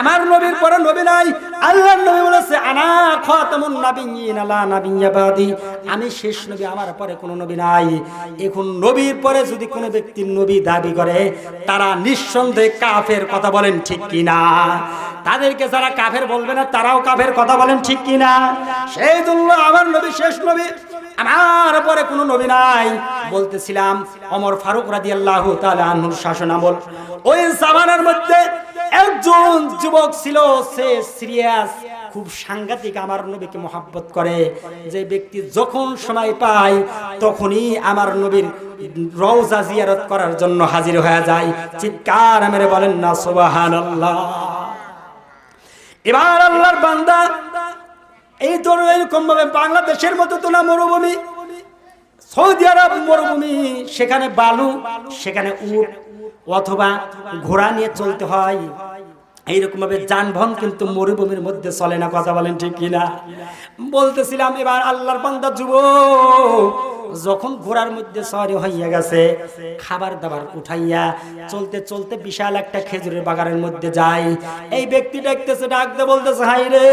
আমার নবীর পরে নবী নাই। আল্লাহর নবী বলেছে, আনা খাতামুন নাবিয়্যিন আলা নাবিয়্যা বাদি। আমি শেষ নবী, আমার পরে কোনো নবী নাই। এখন নবীর পরে যদি কোনো ব্যক্তি নবী দাবি করে, তারা নিঃসন্দেহে কাফের কথা বলেন ঠিক কি না তাদেরকে যারা কাফের বলবে না, তারাও কাফের কথা বলেন ঠিক কি না সেই জন্য আমার নবী শেষ নবী। আমার পরে কোনো নবী নাই। বলতেছিলাম অমর ফারুক রাদি আল্লাহ আনহুর শাসন আমল। ওই জামানার মধ্যে একজন যুবক ছিল, সে সিরিয়াস খুব সাংঘাতিক আমার নবীকে মহাব্বত করে। যে ব্যক্তি যখন সময় পায়, তখনই আমার নবীর রওজা জিয়ারত করার জন্য হাজির হয়ে যায়। চিৎকার মেরে বলেন না, সুবহানাল্লাহ। এবার আল্লাহর বান্দা এই তো এরকম ভাবে বাংলাদেশের মতো তো না মরুভূমি। সৌদি আরব মরুভূমি, সেখানে বালু, সেখানে উট, অথবা ঘোড়া নিয়ে চলতে হয়। এইরকম ভাবে যানবাহন কিন্তু মরুভূমির মধ্যে চলে না, কথা বলেন ঠিক কিনা? বলতেছিলাম, এবার আল্লাহর বান্দা যুব যখন ঘোড়ার মধ্যে সরি হইয়া গেছে, খাবার দাবার উঠাইয়া চলতে চলতে বিশাল একটা খেজুরের বাগানের মধ্যে যাই। এই ব্যক্তি ডাকতেছে ডাকতে বলতেছে, হাই রে,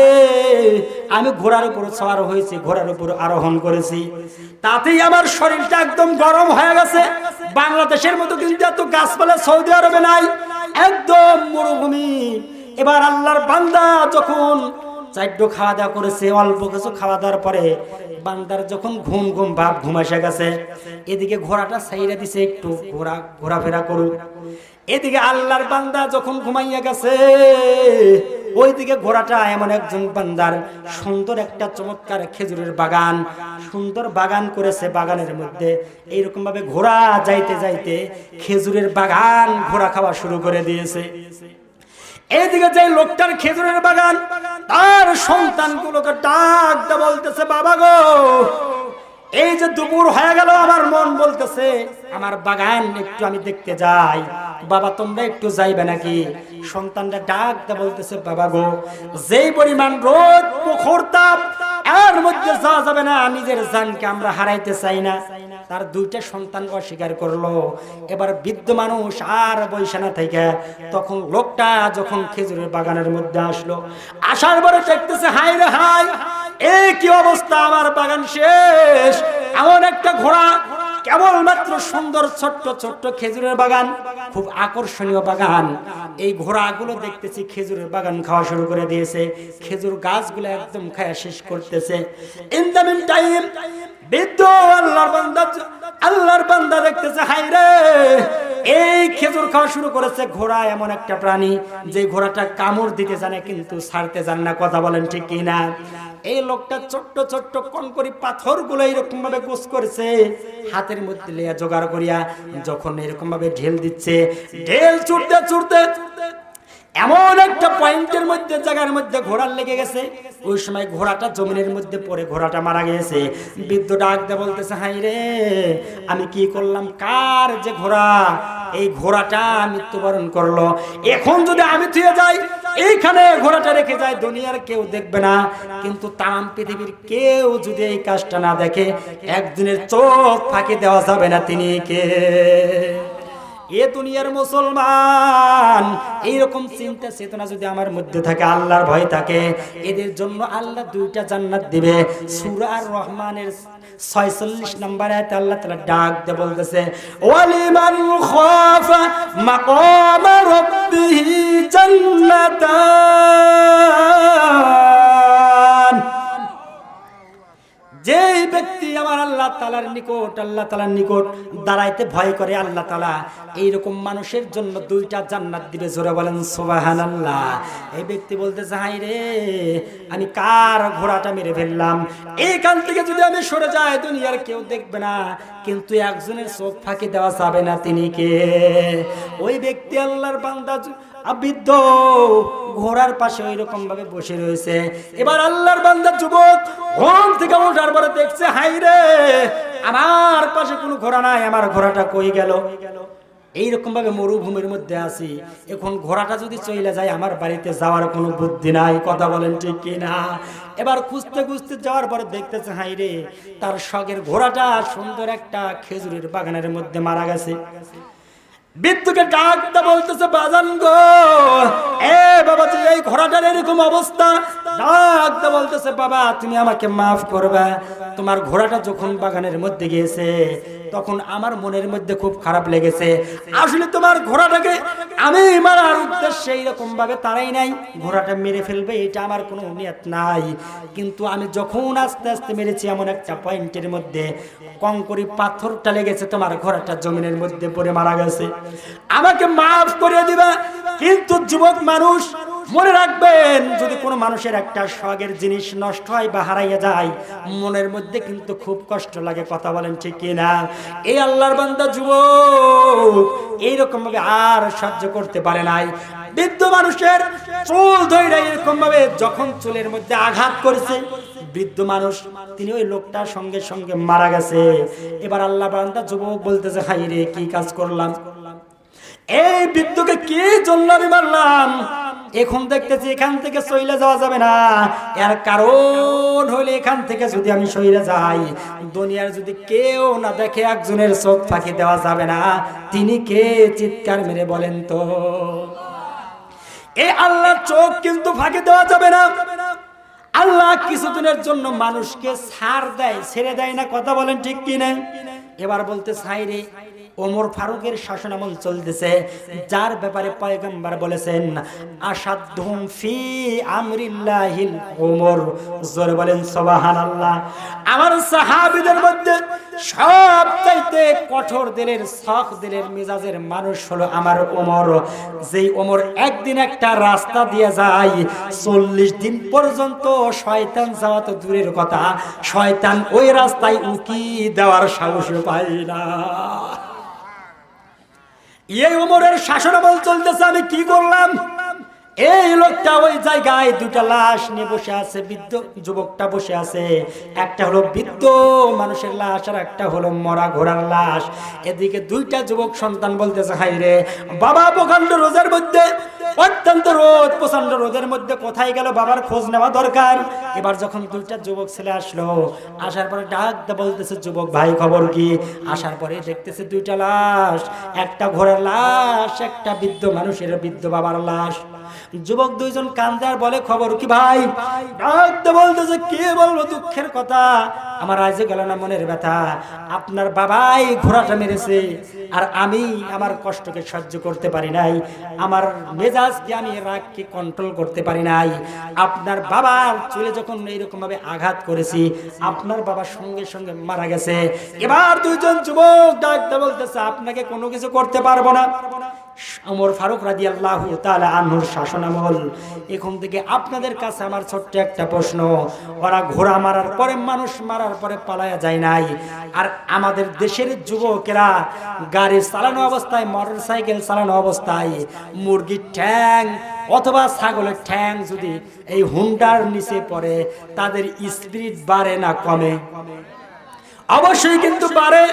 আমি ঘোড়ার উপর সওয়ার হয়েছি, ঘোড়ার উপর আরোহণ করেছি। তাতেই আমার শরীরটা একদম গরম হয়ে গেছে। বাংলাদেশের মতো কিন্তু এত গাছপালা সৌদি আরবে নাই, একদম মরুভূমি। এবার আল্লাহর বান্দা যখন চারট খাওয়া দাওয়া করেছে, অল্প কিছু খাওয়া দাওয়ার পরে বান্দার যখন ঘুম ঘুম ভাব, ঘুম গেছে। এদিকে ঘোড়াটা সাইরা দিছে একটু ঘোরা ঘোরাফেরা করুক। এদিকে আল্লাহর বান্দা যখন ঘুমাইয়া গেছে, ওইদিকে ঘোড়াটা এমন একজন বান্দার সুন্দর একটা চমৎকার খেজুরের বাগান, সুন্দর বাগান করেছে বাগানের মধ্যে। এইরকম ভাবে ঘোড়া যাইতে যাইতে খেজুরের বাগান ঘোড়া খাওয়া শুরু করে দিয়েছে। এইদিকে যে লোকটার খেজুরের বাগান, তার সন্তানগুলোকে ডাকতে বলতেছে, বাবা গো, এই যে দুপুর হয়ে গেল, আমার মন বলতেছে, আমার বাগান একটু আমি দেখতে যাই। বাবা, তোমরা একটু যাইবে নাকি? সন্তানরা ডাকতে বলতেছে, বাবা গো, যেই পরিমাণ রোদ প্রখর তাপ, এর মধ্যে যাওয়া যাবে না, নিজের জানকে আমরা হারাইতে চাই না। তার দুইটা সন্তান অস্বীকার করল। এবার বৃদ্ধ মানুষ আর বৈশানা থেকে তখন লোকটা যখন খেজুরের বাগানের মধ্যে আসলো, আসার পরে দেখতেছে হাই রে হাই এই কি অবস্থা, আমার বাগান শেষ। এমন একটা ঘোড়া, কেবলমাত্র সুন্দর ছোট্ট ছোট্ট খেজুরের বাগান, খুব আকর্ষণীয় বাগান। এই ঘোড়াগুলো দেখতেছি খেজুরের বাগান খাওয়া শুরু করে দিয়েছে। খেজুর গাছগুলো একদম খায়া শেষ করতেছে। ইন দ্য মিন টাইম কথা বলেন ঠিক এই লোকটা ছোট্ট ছোট্ট পাথরগুলো এরকম ভাবে গোস করেছে, হাতের মধ্যে লিয়া জোগাড় করিয়া যখন এরকম ভাবে ঢেল দিচ্ছে, ঢেল ছুটতে ছুটতে এমন একটা পয়েন্টের মধ্যে, জায়গার মধ্যে ঘোড়ার লেগে গেছে। ওই সময় ঘোড়াটা জমিনের মধ্যে পড়ে, ঘোড়াটা মারা গেছে। বৃদ্ধ ডাক দিয়ে বলতেছে, হাই রে, আমি কি করলাম? কার যে ঘোড়া? এই ঘোড়াটা মৃত্যুবরণ করল। এখন যদি আমি থুয়ে যাই, এইখানে ঘোড়াটা রেখে যায় দুনিয়ার কেউ দেখবে না। কিন্তু তাম পৃথিবীর কেউ যদি এই কাজটা না দেখে, একদিনের চোখ ফাঁকি দেওয়া যাবে না তিনি কে? এ দুনিয়ার মুসলমান। এইরকম চিন্তা চেতনা যদি আমার মধ্যে থাকে, আল্লাহর ভয় থাকে, এদের জন্য আল্লাহ দুইটা জান্নাত দিবে। সুরার রহমানের 46 নম্বর আয়াতে আল্লাহ তাআলা ডাক দিয়ে বলতেছে, ওয়ালিমান খাফা মাকাম রাব্বিহি জান্নাতান। তালার নিকট, আল্লাহ তালার নিকট দাঁড়াইতে ভয় করে আল্লাহ তালা। এইরকম মানুষের জন্য দুইটা জান্নাত দিবে, জোরে বলেন সোবাহান আল্লাহ এই ব্যক্তি বলতে চাই রে, আমি কার ঘোড়াটা মেরে ফেললাম? এইখান থেকে যদি আমি সরে যাই, দুনিয়ার কেউ দেখবে না। কিন্তু একজনের চোখ ফাঁকি দেওয়া যাবে না, তিনি কে? ওই ব্যক্তি আল্লাহর বান্দা আবৃদ্ধ। ঘোড়ার পাশে ওই রকম ভাবে বসে রয়েছে। এবার আল্লাহর বান্দা যুবক ঘুম থেকে ওঠার পরে দেখছে হাই রে, আমার পাশে কোনো ঘোড়া নাই, আমার ঘোড়াটা কই গেল? এইরকম ভাবে মরুভূমির মধ্যে আছি। এখন ঘোড়াটা যদি চলে যায়, আমার বাড়িতে যাওয়ার কোনো বুদ্ধি নাই, কথা বলেন ঠিক কি না এবার খুঁজতে খুঁজতে যাওয়ার পরে দেখতেছে হাই রে, তার শখের ঘোড়াটা সুন্দর একটা খেজুরের বাগানের মধ্যে মারা গেছে। বিদ্যুকে ডাকতে বলতেছে, বাজান গো, এ বাবা তুই এই ঘোড়াটার এরকম অবস্থা। ডাকতে বলতেছে, বাবা, তুমি আমাকে মাফ করবে। তোমার ঘোড়াটা যখন বাগানের মধ্যে গিয়েছে তখন আমার মনের মধ্যে খুব খারাপ লেগেছে। আসলে তোমার ঘোড়াটাকে আমি মারার উদ্দেশ্যে এইরকম ভাবে তারাই নাই। ঘোড়াটা মেরে ফেলবে, এটা আমার কোনো নিয়ত নাই। কিন্তু আমি যখন আস্তে আস্তে মেরেছি এমন একটা পয়েন্টের মধ্যে, কঙ্করি পাথরটা লেগেছে তোমার ঘোড়াটা জমিনের মধ্যে পড়ে মারা গেছে। আমাকে মাফ করে দিবা, কিন্তু যুবক মানুষ মনে রাখবেন, যদি কোনো মানুষের একটা শখের জিনিস নষ্ট হয় বা হারাইয়া যায়, মনের মধ্যে কিন্তু খুব কষ্ট লাগে, কথা বলেন ঠিক কিনা? এই আল্লাহর বান্দা যুবক এইরকম ভাবে আর সহ্য করতে পারে নাই। বৃদ্ধ মানুষের চুল ধৈরা এরকম ভাবে যখন চুলের মধ্যে আঘাত করেছে, বৃদ্ধ মানুষ, তিনি ওই লোকটার সঙ্গে সঙ্গে মারা গেছে। এবার আল্লাহ বান্দা যুবক বলতেছে হাই রে, কি কাজ করলাম? এই বৃদ্ধকে কি জন্য আমি মারলাম? এখন দেখতেছি এখান থেকে সইলে যাওয়া যাবে না। এর কারণ হইলে এখান থেকে যদি আমি সইলে যাই, দুনিয়ার যদি কেউ না দেখে একজনের চোখ ফাঁকি দেওয়া যাবে না, তিনি কে? চিৎকার মেরে বলেন তো। এই আল্লাহর চোখ কিন্তু ফাঁকি দেওয়া যাবে না। আল্লাহ কিছুদিনের জন্য মানুষকে ছাড় দেয়, ছেড়ে দেয় না, কথা বলেন ঠিক কিনা? এবার বলতে সাইরে ওমর ফারুকের শাসনামল চলতেছে, যার ব্যাপারে পয়গম্বর বলেছেন আসাদুম ফি আমরিল্লাহিল ওমর। জোরে বলেন, সুবহানাল্লাহ। আমার সাহাবীদের মধ্যে সবচাইতে কঠোর দিলের শখ দিলের মেজাজের মানুষ হলো আমার ওমর। যেই ওমর একদিন একটা রাস্তা দিয়ে যায়, চল্লিশ দিন পর্যন্ত শয়তান যাওয়া তো দূরের কথা, শয়তান ওই রাস্তায় উকি দেওয়ার সাহস পায় না। এই ওমরের শাসনামল চলতেছে, আমি কি করলাম? এই লোকটা ওই জায়গায় দুটা লাশ নিয়ে বসে আছে, বৃদ্ধ যুবকটা বসে আছে। একটা হলো বৃদ্ধ মানুষের লাশ, আর একটা হলো মরা ঘোড়ার লাশ। এদিকে দুইটা যুবক সন্তান বলতেছে হাই রে বাবা প্রকাণ্ড রোজার মধ্যে অত্যন্ত রোদ প্রচণ্ড রোদের মধ্যে কোথায় গেল বাবার খোঁজ নেওয়া দরকার। এবার যখন দুইটা যুবক ছেলে আসলো, আসার পরে ডাক বলতেছে, যুবক ভাই, খবর কি? আসার পরে দেখতেছে দুইটা লাশ, একটা ঘোড়ার লাশ, একটা বৃদ্ধ মানুষের বৃদ্ধ বাবার লাশ। যুবক দুইজন কান্দে আর বলে, খবর কি ভাই? বলতেছে, কে বলব দুঃখের কথা? আমার রাজে গেল না মনের ব্যথা। আপনার বাবাই ঘোড়াটা মেরেছে, আর আমি আমার কষ্টকে সহ্য করতে পারি নাই। আমার মেজাজকে আমি রাগকে কন্ট্রোল করতে পারি নাই। আপনার বাবার চুলে যখন এইরকম ভাবে আঘাত করেছি, আপনার বাবার সঙ্গে সঙ্গে মারা গেছে। এবার দুইজন যুবক ডাকতে বলতেছে, আপনাকে কোনো কিছু করতে পারব না। ওমর ফারুক রাজি আল্লাহ তালা আনহুর শাসনামল। এখন থেকে আপনাদের কাছে আমার ছোট্ট একটা প্রশ্ন। ওরা ঘোড়া মারার পরে, মানুষ মারার পরে পালায়া যায় নাই। আর আমাদের দেশের যুবকেরা গাড়ি চালানো অবস্থায়, মোটর সাইকেল চালানো অবস্থায় মুরগির ঠ্যাং অথবা ছাগলের ঠ্যাং যদি এই হুন্ডার নিচে পড়ে, তাদের স্পিরিট বাড়ে না, কমে। অবশ্যই কিন্তু পারে।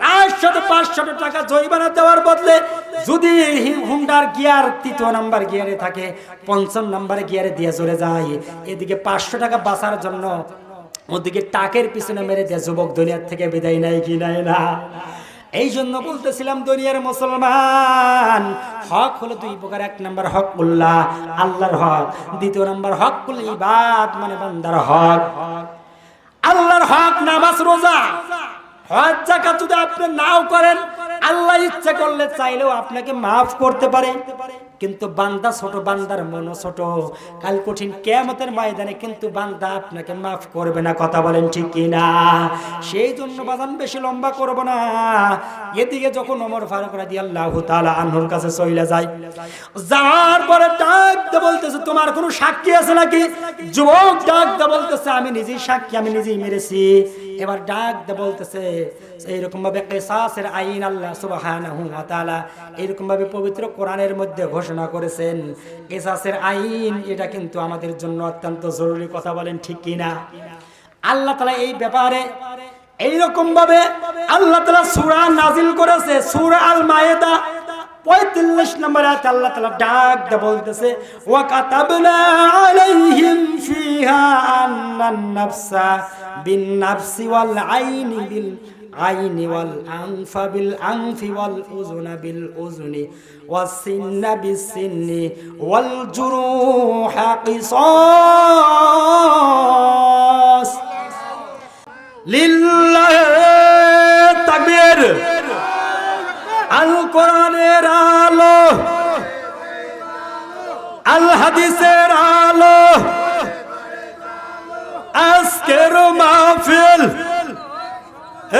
চারশত, পাঁচশত টাকা জরিমানা দেওয়ার বদলে যদি হুন্ডার গিয়ার, তৃতীয় নাম্বার গিয়ারে থাকে, পঞ্চম নাম্বারে গিয়ারে দিয়ে চলে যায়। এদিকে পাঁচশো টাকা বাঁচার জন্য ওদিকে টাকের পিছনে মেরে দেয় যুবক দুনিয়ার থেকে বিদায় নেয় কি নাই না। এই জন্য বলতেছিলাম, দুনিয়ার মুসলমান, হক হলো দুই প্রকার। এক নাম্বার হক উল্লাহ, আল্লাহর হক। দ্বিতীয় নাম্বার হক ইবাদ মানে বান্দার হক। আল্লাহর হক নামাজ রোজা? হজ জাকাত যদি আপনি নাও করেন, আল্লাহ ইচ্ছা করলে চাইলেও আপনাকে মাফ করতে পারে। কিন্তু বান্দা ছোট, বান্দার মন ছোট। কাল কঠিন ময়দানে কিন্তু বান্দা আপনাকে মাফ করবে না, কথা বলেন ঠিক কি না সেই জন্য বাজান বেশি লম্বা করব না। এদিকে যখন ওমর ফারুক রাদি আল্লাহ তাআলা আনহুর কাছে চইলা যায়, যাওয়ার পরে ডাক দিয়ে বলতেছে, তোমার কোনো সাক্ষী আছে নাকি? যুবক ডাক দিয়ে বলতেছে, আমি নিজেই সাক্ষী, আমি নিজেই মেরেছি। এবার ডাক দিয়ে বলতেছে এইরকম ভাবে কেসাসের আইন আল্লাহ সুবহানাহু ওয়া তাআলা এরকম ভাবে পবিত্র কোরআনের মধ্যে ঘোষণা করেছেন। কেসাসের আইন, এটা কিন্তু আমাদের জন্য অত্যন্ত জরুরি কথা বলেন ঠিক কি না? আল্লাহ তালা এই ব্যাপারে এইরকম ভাবে আল্লাহ তাআলা সূরা নাজিল করেছে, সূরা আল মায়েদা পঁয়তাল্লিশ নম্বর আয়াত আল্লাহ তাআলা ডাক দে বলতেছে ওয়া কাতাবনা আলাইহিম ফিহা আন্নান নাফসা বিন নাফসি ওয়াল আইনি বিল আইনি ওয়াল আনফা বিল আনফি ওয়াল উযুনা বিল উযুনি ওয়াস সিন্না বিস সিন্নি ওয়াল জুরুহা কিসাস আল কোরআনের আলো আল হাদিসের আলো, আজকের মাহফিল।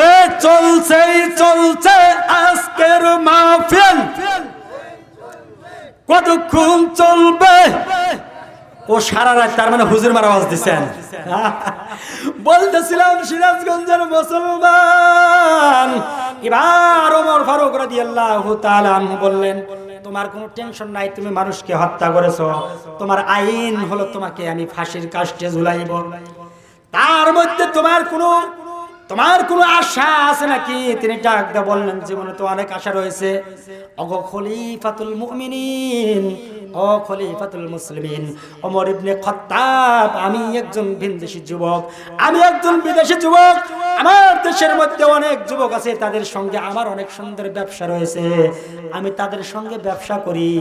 এ চলছেই চলছে আজকের মাহফিল। কতক্ষণ চলবে? ও সারা রাত তার মানে হুজুর মারা আওয়াজ দিচ্ছেন বলতেছিলাম, সিরাজগঞ্জের মুসলমান। এবার ওমর ফারুক রাদিয়াল্লাহু তাআলা বললেন, তোমার কোনো টেনশন নাই, তুমি মানুষকে হত্যা করেছ। তোমার আইন হলো তোমাকে আমি ফাঁসির কাষ্ঠে ঝুলাইব। তার মধ্যে তোমার কোনো তোমার কোনো আশা আছে নাকি? তিনি ডাক দিয়ে বললেন, জীবনে তো অনেক আশা রয়েছে। অগ খলিফাতুল মুমিনিন ও খলিফাতুল মুসলিমিন, ওমর ইবনে খাত্তাব, আমি একজন ভিনদেশি যুবক। আমি একজন বিদেশি যুবক। আমার দেশের মধ্যে অনেক যুবক আছে, তাদের সঙ্গে আমার অনেক সুন্দর ব্যবসা রয়েছে। আমি তাদের সঙ্গে ব্যবসা করি।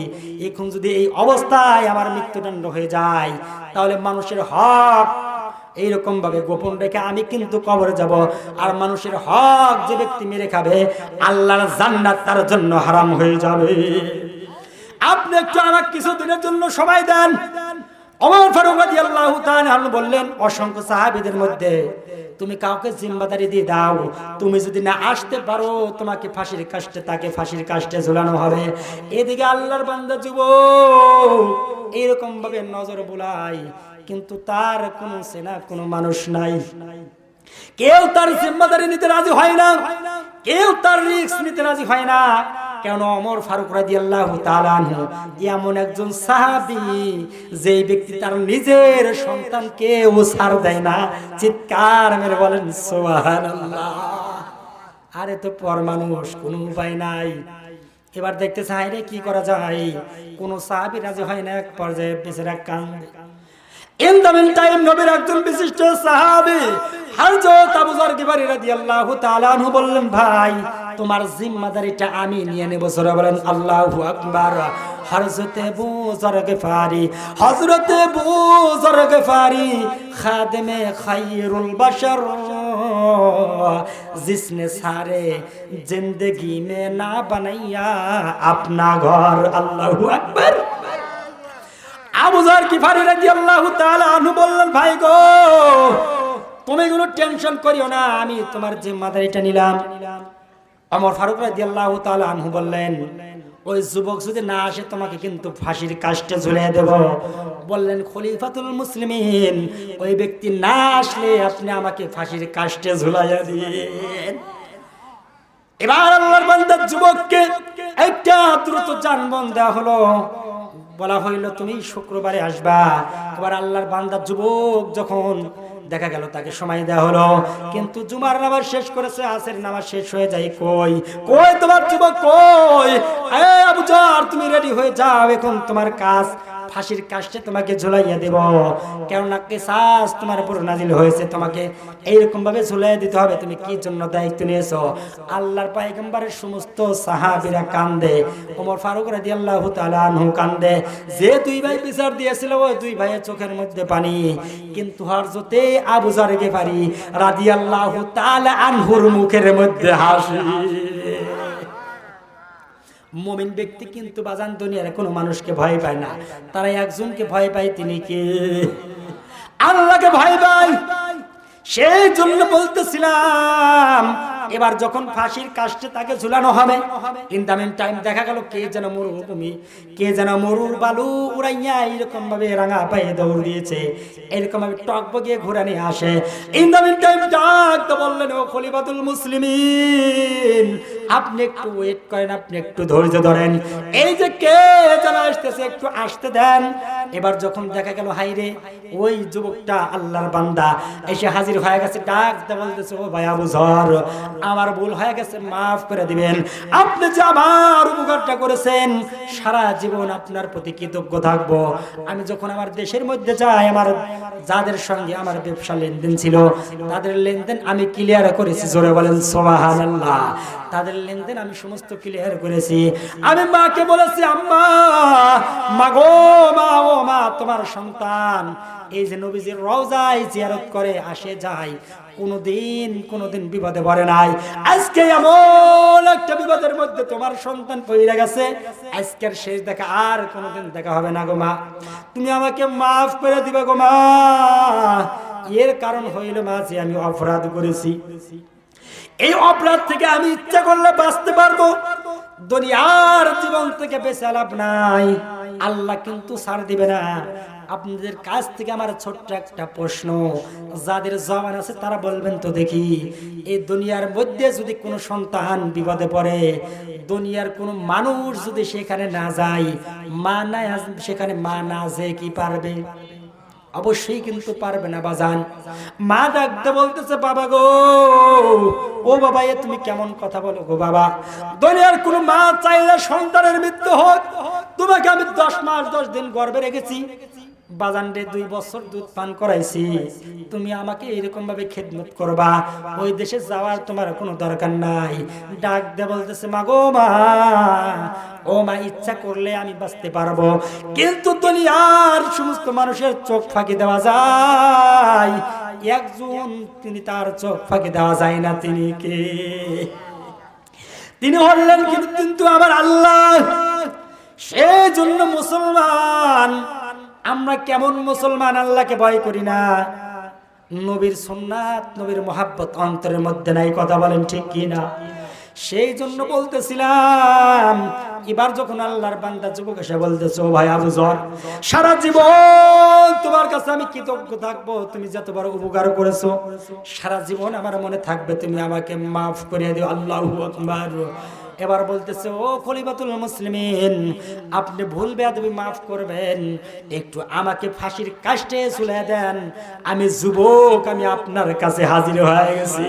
এখন যদি এই অবস্থায় আমার মৃত্যুদণ্ড হয়ে যায়, তাহলে মানুষের হক এইরকম ভাবে গোপন রেখে আমি কিন্তু কবরে যাব। আর মানুষের হক যে ব্যক্তি মেরে খাবে, আল্লাহর জান্নাত তার জন্য হারাম হয়ে যাবে। আপনি একটু আমার কিছু দিনের জন্য সময় দেন। বললেন, অসংখ্য সাহাবীদের মধ্যে তুমি কাউকে জিম্মাদারি দিয়ে দাও। তুমি যদি না আসতে পারো, তোমাকে ফাঁসির কাষ্টে, তাকে ফাঁসির কাষ্টে ঝুলানো হবে। এদিকে আল্লাহর বান্দা যুবক এরকম ভাবে নজর বুলাই কিন্তু তার কোনো সেনা, কোনো মানুষ নাই। কেউ তার জিম্মাদারি নিতে রাজি হয় না। কেউ তার রিস্ক নিতে রাজি হয় না। কেন? অমর ফারুক তাআলা আনহু এমন একজন সাহাবী, যেই ব্যক্তি তার নিজের সন্তানকে ও ছাড় দেয় না। চিৎকার মেরে বলেন, সুবহানাল্লাহ। আরে তো পর মানুষ, কোনো উপায় নাই। এবার দেখতে চাই রে কি করা যায়? কোনো সাহাবী রাজি হয় না, এক পর্যায়ে বেচারা কান্দে ইন দ্য মিন টাইম নবীর একজন বিশিষ্ট সাহাবী হযরত আবু যর গিফারি রাদিয়াল্লাহু তাআলা আনহু বললেন ভাই তোমার জিম্মাদারিটা আমি নিয়ে নেব সরা বলেন আল্লাহু আকবার হযরত আবু যর গিফারি হযরত আবু যর গিফারি খাদেমে খায়রুল বাশার जिसने सारे जिंदगी में ना बनाया अपना घर अल्लाह अकबर রাদিয়াল্লাহু তাআলা আনহু বললেন, ভাই গো, তুমি কোনো টেনশন করিও না, আমি তোমার জিম্মাদারিটা নিলাম। ফারুক তাআলা আনহু বললেন, ওই যুবক যদি না আসে, তোমাকে কিন্তু ফাঁসির কাষ্টে ঝুলিয়ে দেব। বললেন, খলিফাতুল মুসলিমিন, ওই ব্যক্তি না আসলে আপনি আমাকে ফাঁসির কাষ্টে ঝুলাইয়া দিন এবার আল্লাহর বান্দার যুবককে একটা দ্রুত জানবন দেওয়া হলো। বলা হইল, তুমি শুক্রবারে আসবা। এবার আল্লাহর বান্দার যুবক যখন দেখা গেল, তাকে সময় দেওয়া হলো। কিন্তু জুমার নামাজ শেষ করেছে আসের নামাজ শেষ হয়ে যায়। কই? কই তোমার যুবক? কই? এ তুমি রেডি হয়ে যাও, এখন তোমার কাজ। ফাঁসির কাষ্টে তোমাকে ঝুলাইয়া দেব। কেননা কেসাস তোমার উপর নাজিল হয়েছে, তোমাকে এইরকম ভাবে ঝুলাইয়া দিতে হবে। তুমি কি জন্য দায়িত্ব নিয়েছো? আল্লাহর পায়গম্বরের সমস্ত সাহাবীরা কান্দে, ওমর ফারুক রাদিয়াল্লাহু তাআলা আনহু কান্দে। যে দুই ভাই বিচার দিয়েছিল, ওই দুই ভাইয়ের চোখের মধ্যে পানি। কিন্তু হযরতে আবু জার গেফারি রাদিয়াল্লাহু তাআলা আনহুর মুখের মধ্যে হাসি। মমিন ব্যক্তি কিন্তু বাজান দুনিয়ার কোনো মানুষকে ভয় পায় না। তারা একজনকে ভয় পায়, তিনি কে? আল্লাহকে ভয় পায়। সেই জন্য বলতেছিলাম, এবার যখন ফাঁসির কাষ্টে তাকে ঝুলানো হবে ইন টাইম দেখা গেল কে যেন মরুভূমি কে যেন মরুর বালু উড়াইয়া এরকম ভাবে রাঙা পায়ে দৌড় দিয়েছে এরকম ভাবে টক বগিয়ে ঘুরে নিয়ে আসে। ইন টাইম ডাক তো বললেন, ও খলিফাতুল মুসলিমিন আপনি একটু ওয়েট করেন আপনি একটু ধৈর্য ধরেন। এই যে কে যেন আসতেছে একটু আসতে দেন। এবার যখন দেখা গেল হাইরে ওই যুবকটা আল্লাহর বান্দা। এসে হাজির হয়ে গেছে ডাক বলতেছে ও ভাই আবু ঝর আমার ভুল হয়ে গেছে মাফ করে দিবেন। আপনি যে আমার উপকারটা করেছেন সারা জীবন আপনার প্রতি কৃতজ্ঞ থাকব। আমি যখন আমার দেশের মধ্যে যাই আমার যাদের সঙ্গে আমার ব্যবসা লেনদেন ছিল তাদের লেনদেন আমি ক্লিয়ার করেছি জোরে বলেন সোহানাল্লাহ তাদের লেনদেন আমি সমস্ত ক্লিয়ার করেছি। আমি মাকে বলেছি, আম্মা মা গো মা, ও মা, তোমার সন্তান। এই যে নবীজির রওজায় জিয়ারত করে আসে যায়। কোনোদিন কোনোদিন বিপদে পড়ে নাই। আজকে এমন একটা বিপদের মধ্যে তোমার সন্তান পড়ে গেছে। আজকের শেষ দেখা আর কোনোদিন দেখা হবে না গো মা। তুমি আমাকে মাফ করে দিবে গো মা। এর কারণ হইল মা যে আমি অপরাধ করেছি। এই অপরাধ থেকে আমি ইচ্ছা করলে বাঁচতে পারব। দুনিয়ার জীবন থেকে বেঁচে লাভ নাই। আল্লাহ কিন্তু ছাড় দিবে না। আপনাদের কাছ থেকে আমার ছোট্ট একটা প্রশ্ন। যাদের জবান আছে তারা বলবেন তো দেখি, এই দুনিয়ার মধ্যে যদি কোনো সন্তান বিপদে পড়ে, দুনিয়ার কোনো মানুষ যদি সেখানে না যায়, মা না সেখানে মা না যে কি পারবে? অবশ্যই কিন্তু পারবে না বাজান। মা ডাকতে বলতেছে, বাবা গো, ও বাবা, এ তুমি কেমন কথা বলো গো বাবা। দুনিয়ার কোন মা চাইলে সন্তানের মৃত্যু হোক। তোমাকে আমি দশ মাস দশ দিন গর্বে রেখেছি। বাজানরে দুই বছর দুধ পান করাইছি। তুমি আমাকে এরকম ভাবে খেদমত করবা। ওই দেশে যাওয়ার তোমার কোনো দরকার নাই। ডাক দে বলতেছে মা গো মা, ও মা, ইচ্ছা করলে আমি বাঁচতে পারব। কিন্তু দুনিয়ার সমস্ত মানুষের চোখ ফাঁকি দেওয়া যায়। একজন তিনি তার চোখ ফাঁকি দেওয়া যায় না তিনি কে? তিনি হলেন কিন্তু কিন্তু আমার আল্লাহ সেই জন্য মুসলমান আমরা কেমন মুসলমান, আল্লাহকে ভয় করি না। নবীর সোননাথ নবীর মহাব্বত অন্তরের মধ্যে নাই, কথা বলেন ঠিক কি না সেই জন্য বলতেছিলাম, এবার যখন আল্লাহর বান্দা যুবক এসে বলতেছে ভাই আবু জর, সারা জীবন তোমার কাছে আমি কৃতজ্ঞ থাকব, তুমি যত বড় উপকার করেছ, সারা জীবন আমার মনে থাকবে, তুমি আমাকে মাফ করিয়ে দিও, আল্লাহ আকবার। এবার বলতেছে, ও খলিফাতুল মুসলিমিন, আপনি ভুল বেদবি মাফ করবেন। একটু আমাকে ফাঁসির কাষ্টে চলে দেন। আমি যুবক, আমি আপনার কাছে হাজির হয়ে গেছি।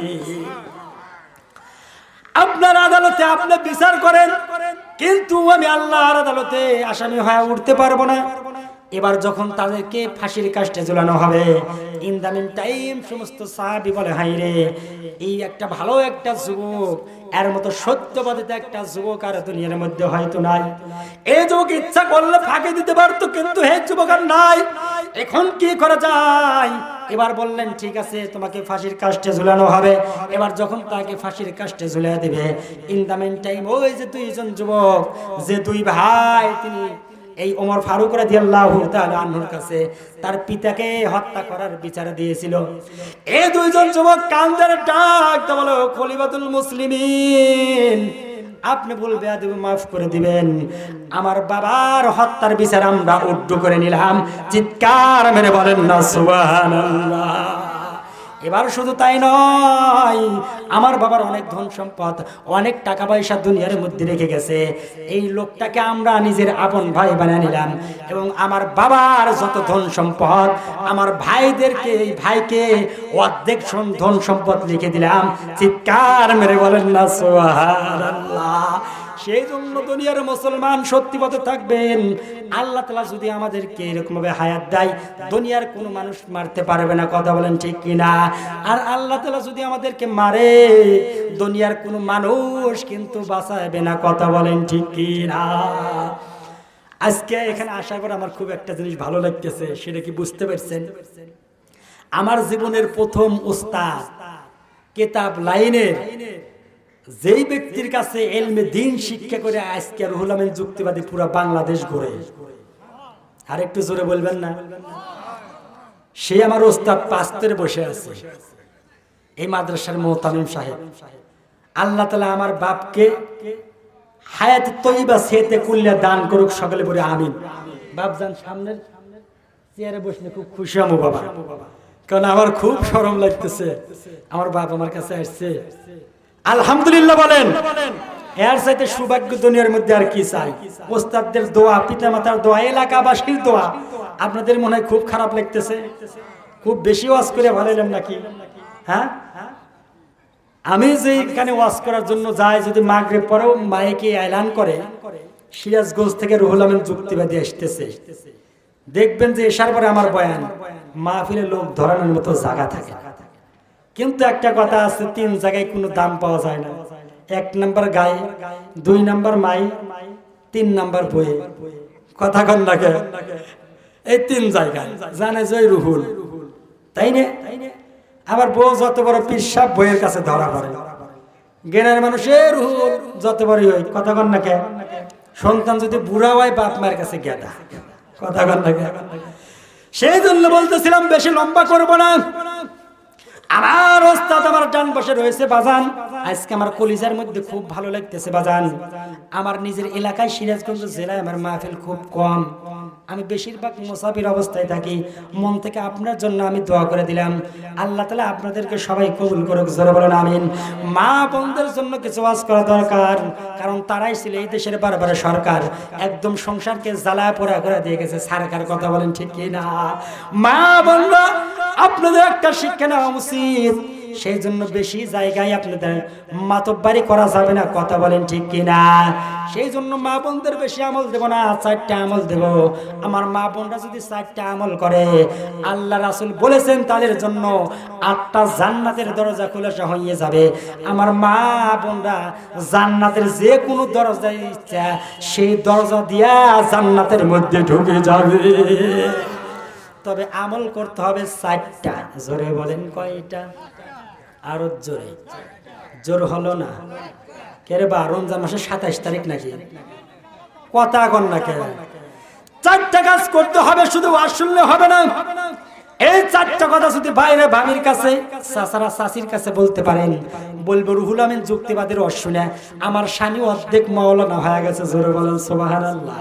আপনার আদালতে আপনি বিচার করেন, কিন্তু আমি আল্লাহর আদালতে আসামি হয়ে উঠতে পারব না। এবার যখন তাদেরকে ফাঁসির কাষ্টে ঝুলানো হবে ইন দ্য মিন টাইম সমস্ত সাহাবি বলে হাই রে, এই একটা ভালো একটা যুবক, এর মতো সত্যবাদিত একটা যুবক আর দুনিয়ার মধ্যে হয়তো নাই। এই যুবক ইচ্ছা করলে ফাঁকি দিতে পারতো, কিন্তু হে যুবক আর নাই। এখন কি করা যায়? এবার বললেন, ঠিক আছে, তোমাকে ফাঁসির কাষ্টে ঝুলানো হবে। এবার যখন তাকে ফাঁসির কাষ্টে ঝুলিয়ে দেবে ইন দ্য মিন টাইম ওই যে দুইজন যুবক, যে দুই ভাই, তিনি এই ওমর ফারুক আনহুর কাছে তার পিতাকে হত্যা করার বিচার দিয়েছিল। এই দুইজন যুবক কান্দের ডাক বলো খলিফাতুল মুসলিমিন, আপনি ভুল বেয়াদবি মাফ করে দিবেন। আমার বাবার হত্যার বিচার আমরা উড্ডু করে নিলাম। চিৎকার মেরে বলেন না, সুবহানাল্লাহ। এবার শুধু তাই নয়, আমার বাবার অনেক ধন সম্পদ, অনেক টাকা পয়সা দুনিয়ার মধ্যে রেখে গেছে। এই লোকটাকে আমরা নিজের আপন ভাই বানিয়ে নিলাম এবং আমার বাবার যত ধন সম্পদ, আমার ভাইদেরকে, এই ভাইকে অর্ধেক ধন সম্পদ লিখে দিলাম। চিৎকার মেরে বলেন না, সুবহানাল্লাহ। সেই জন্য দুনিয়ার মুসলমান সত্যি পথে থাকবেন। আল্লাহ তালা যদি আমাদেরকে এরকম ভাবে হায়াত দেয়, দুনিয়ার কোনো মানুষ মারতে পারবে না, কথা বলেন ঠিক কিনা? আর আল্লাহ তালা যদি আমাদেরকে মারে, দুনিয়ার কোনো মানুষ কিন্তু বাঁচাবে না, কথা বলেন ঠিক কিনা? আজকে এখানে আশা করে আমার খুব একটা জিনিস ভালো লাগতেছে, সেটা কি বুঝতে পারছেন? আমার জীবনের প্রথম উস্তাদ কেতাব লাইনের যেই ব্যক্তির কাছে এলমে দিন শিক্ষা করে আজকে রুহুল আমিন যুক্তিবাদী পুরো বাংলাদেশ ঘুরে, আর একটু জোরে বলবেন না? সে আমার ওস্তাদ পাস্তরে বসে আছে, এই মাদ্রাসার মোহতামিম সাহেব। আল্লাহ তালা আমার বাপকে হায়াত তৈবা সেতে কুল্লা দান করুক সকলে বলে আমিন। বাপ যান সামনের চেয়ারে বসলে খুব খুশি আমু বাবা। কারণ আমার খুব সরম লাগতেছে। আমার বাপ আমার কাছে আসছে। আলহামদুলিল্লাহ বলেন। এর সাথে সৌভাগ্য দুনিয়ার মধ্যে আর কি চাই? ওস্তাদদের দোয়া পিতা মাতার দোয়া, এলাকাবাসীর দোয়া, আপনাদের মনে হয় খুব খারাপ লাগতেছে? খুব বেশি ওয়াজ করে ভালাইলাম নাকি? হ্যাঁ? আমি যে এখানে ওয়াজ করার জন্য যাই, যদি মাগরে পরেও মাইকে এলান করে, সিরাজগঞ্জ থেকে রুহুল আমিন যুক্তিবাদী আসতেছে। দেখবেন যে এসার পরে আমার বয়ান, মাহফিলে লোক ধরানোর মতো জায়গা থাকে কিন্তু একটা কথা আছে, তিন জায়গায় কোনো দাম পাওয়া যায় না। এক নাম্বার গায়ে দুই নাম্বার মাই, তিন নাম্বার বইয়ে কথা কন লাগে এই তিন জায়গায়। জানে জয় রুহুল। তাই না? আবার বউ যত বড় পিসাব বইয়ের কাছে ধরা পড়ে। জ্ঞানের মানুষের রুহুল, যত বড়ই হয় কথা কন না সন্তান যদি বুড়া হয়, বাপ মায়ের কাছে গেদা। কথা কন কে? সেই জন্য বলতেছিলাম, বেশি লম্বা করব না। আমার ওস্তাদ আমার ডান পাশে রয়েছে বাজান। আজকে আমার কলিজার মধ্যে খুব ভালো লাগতেছে বাজান। আমার নিজের এলাকায় সিরাজগঞ্জ জেলায় আমার মাহফিল খুব কম। আমি বেশিরভাগ অবস্থায় থাকি। মন থেকে আপনার জন্য আমি দোয়া করে দিলাম। আল্লাহ তালা আপনাদেরকে সবাই কবুল করুক, জোরে আমিন। মা বোনদের জন্য কিছু ওয়াজ করা দরকার, কারণ তারাই ছিল এই দেশের বারবার সরকার। একদম সংসারকে জ্বালা পোড়া করে দিয়ে গেছে সরকার কথা বলেন ঠিক কি না মা বোনরা, আপনাদের একটা শিক্ষা নেওয়া উচিত। সেই জন্য বেশি জায়গায় আপনাদের মাতব্বারি করা যাবে না, কথা বলেন ঠিক কিনা? সেই জন্য মা বোনদের বেশি আমল দেব না, চারটা আমল দেব। আমার মা বোনরা যদি চারটা আমল করে, আল্লাহ রাসুল বলেছেন তাদের জন্য আটটা জান্নাতের দরজা খুলে হয়ে যাবে। আমার মা বোনরা জান্নাতের যে কোনো দরজা ইচ্ছা, সেই দরজা দিয়া জান্নাতের মধ্যে ঢুকে যাবে। তবে আমল করতে হবে চারটা। জোরে বলেন কয়টা? আরও জোরে। জোর হলো না। কেরে বা, রমজান মাসের সাতাইশ তারিখ নাকি? কথা কন না কে? চারটা কাজ করতে হবে, শুধু শুনলে হবে না। এই চারটা কথা যদি বাইরে ভাবির কাছে, চাচারা চাষির কাছে বলতে পারেন, বলব, রুহুল আমিন যুক্তিবাদের অশুনে আমার স্বামী অর্ধেক মৌলানা হয়ে গেছে, জোরে বলেন সোবাহান আল্লাহ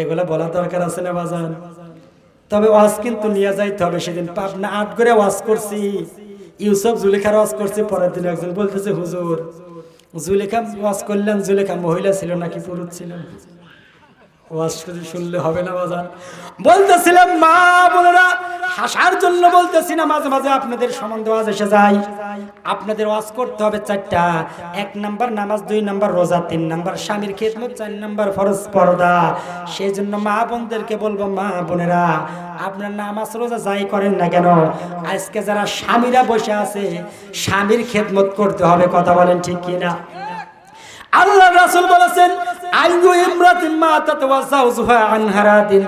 এগুলো বলা দরকার আছে না বাজান? তবে ওয়াজ কিন্তু নিয়ে যাইতে হবে। সেদিন পাবনা আট করে ওয়াজ করছি। ইউসুফ জুলেখার ওয়াজ করছি, পরের দিন একজন বলতেছে, হুজুর, জুলেখা ওয়াজ করলেন, জুলেখা মহিলা ছিল নাকি পুরুষ ছিল? ওয়াজ শুনলে হবে না বলতেছিলাম, মা বোনেরা, হাসার জন্য মাঝে মাঝে আপনাদের এসে যায়। আপনাদের ওয়াজ করতে হবে চারটা। এক নামাজ, দুই রোজা, তিন স্বামীর চার ফরজ সেই জন্য মা বোনদেরকে বলব, মা বোনেরা, আপনার নামাজ রোজা যাই করেন না কেন? আজকে যারা স্বামীরা বসে আছে, স্বামীর খেদমত করতে হবে, কথা বলেন ঠিক কিনা? আল্লাহ রাসূল বলেছেন আইয়ু ইমরাতিন মাতাত ওয়া যাওজুহা আন হারাদিন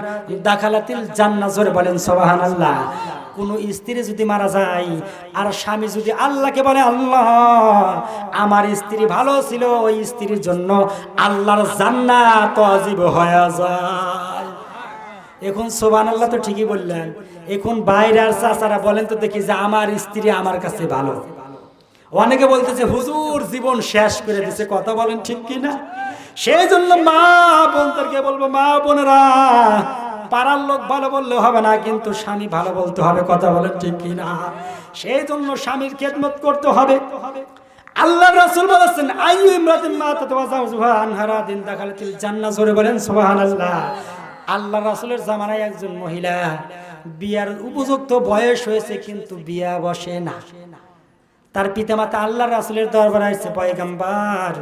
দাখালাতিল জান্নাহ বলেন, সুবহানাল্লাহ। কোন স্ত্রী যদি মারা যায়, আর স্বামী যদি আল্লাহকে বলে, আল্লাহ, আমার স্ত্রী ভালো ছিল, ওই স্ত্রীর জন্য আল্লাহর জান্নাত অজীব হয়ে যায়। এখন সোবান আল্লাহ তো ঠিকই বললেন। এখন বাইরে আর চাচারা বলেন তো দেখি যে, আমার স্ত্রী আমার কাছে ভালো। অনেকে বলতেছে, হুজুর, জীবন শেষ করে দিছে। কথা বলেন ঠিক কি না সেই জন্য মা বোনদেরকে বলব, মা বোনেরা, পাড়ার লোক ভালো বললে হবে না, কিন্তু স্বামী ভালো বলতে হবে, কথা বলেন ঠিক কি না সেই জন্য স্বামীর খেদমত করতে হবে। আল্লাহ রাসূল বলেছেন, আইয়ু ইমরাতিন মা আনহারা দিন বলেন সুবহানাল্লাহ। আল্লাহ রাসূলের জামানায় একজন মহিলা, বিয়ার উপযুক্ত বয়স হয়েছে, কিন্তু বিয়া বসে না। তার পিতামাতা আল্লাহ রাসুলের দরবারে আসছে পয়গাম্বার।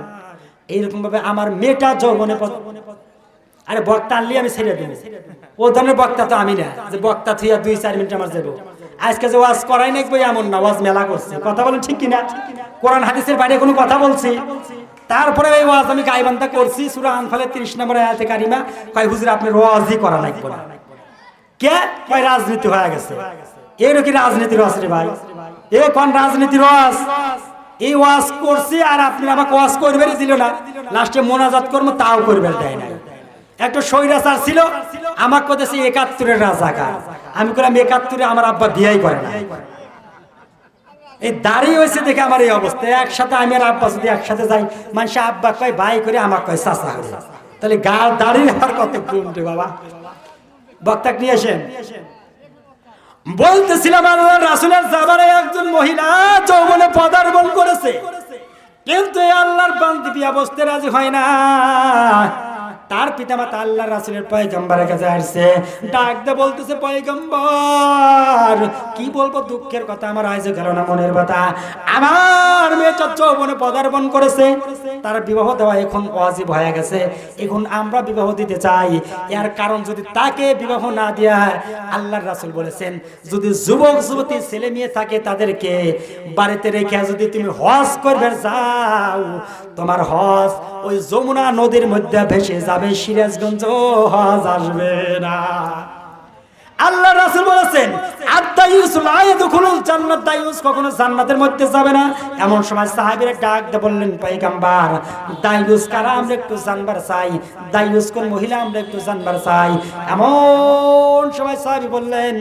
এইরকম ভাবে আমার মেয়েটা যৌবনে আরে বক্তা আনলি আমি ছেড়ে দেবো। ও ধরনের বক্তা তো আমি না, যে বক্তা থুইয়া দুই চার মিনিট আমার যাব আজকে যে ওয়াজ করাই নাকবো এমন না, ওয়াজ মেলা করছে। কথা বলেন ঠিক কিনা? কোরআন হাদিসের বাইরে কোনো কথা বলছি? তারপরে এই ওয়াজ আমি গাইবান্ধা করছি, সুরা আনফালের তিরিশ নম্বর আয়াতে কারিমা। কয়, হুজুর আপনি ওয়াজই করা লাগবে না। কে? কয়, রাজনীতি হয়ে গেছে। এর কি রাজনীতির রস রে ভাই? এ কোন রাজনীতির রস এই ওয়াজ করছি আর আপনি আমাকে ওয়াজ করবেনই দিল না। লাস্টে মোনাজাত করব, তাও করবেন, দেয় না একটা স্বৈরাচার ছিল আমার কথা সে একাত্তরের রাজাকার। আমি করলাম একাত্তরে আমার আব্বা বিয়াই করে না এই দাঁড়িয়ে হয়েছে দেখে আমার এই অবস্থা। একসাথে আমি আর আব্বা যদি একসাথে যাই, মানুষ আব্বা কয়, ভাই করে আমার কয় করে। তাহলে গা দাঁড়িয়ে আর কত বাবা। বক্তাক নিয়ে আসেন। বলতেছিলাম আল্লাহ রাসুলের জামানায় একজন মহিলা যৌবনে পদার্পণ করেছে। কিন্তু আল্লাহর বান্দি বিয়া বসতে রাজি হয় না। তার পিতামাতা আল্লাহ রাসুলের পয়গম্বরের কাছে আসছে। ডাক দে বলতেছে, পয়গম্বর, কি বলব দুঃখের কথা, আমার আজ গেল না মনের কথা আমার মেয়েটা যৌবনে পদার্পণ করেছে। তার বিবাহ দেওয়া এখন অজীব হয়ে গেছে। এখন আমরা বিবাহ দিতে চাই। এর কারণ যদি তাকে বিবাহ না দেয়া আল্লাহর রাসুল বলেছেন, যদি যুবক, যুবতী, ছেলে মেয়ে থাকে তাদেরকে বাড়িতে রেখে যদি তুমি হজ করবে, যাও। তোমার হজ ওই যমুনা নদীর মধ্যে ভেসে যাবে। সিরাজগঞ্জ হজ আসবে না। আল্লাহ রাসুল বলেছেন কখনো জান্নাতের মধ্যে যাবে না। এমন সময় সাহাবীরা ডাক দিয়ে বললেন, পয়গম্বর দায়ুস কারা? আমরা একটু জানবার চাই। দায়ুস কোন মহিলা? আমরা একটু জানবার চাই। এমন সময় সাহাবী বললেন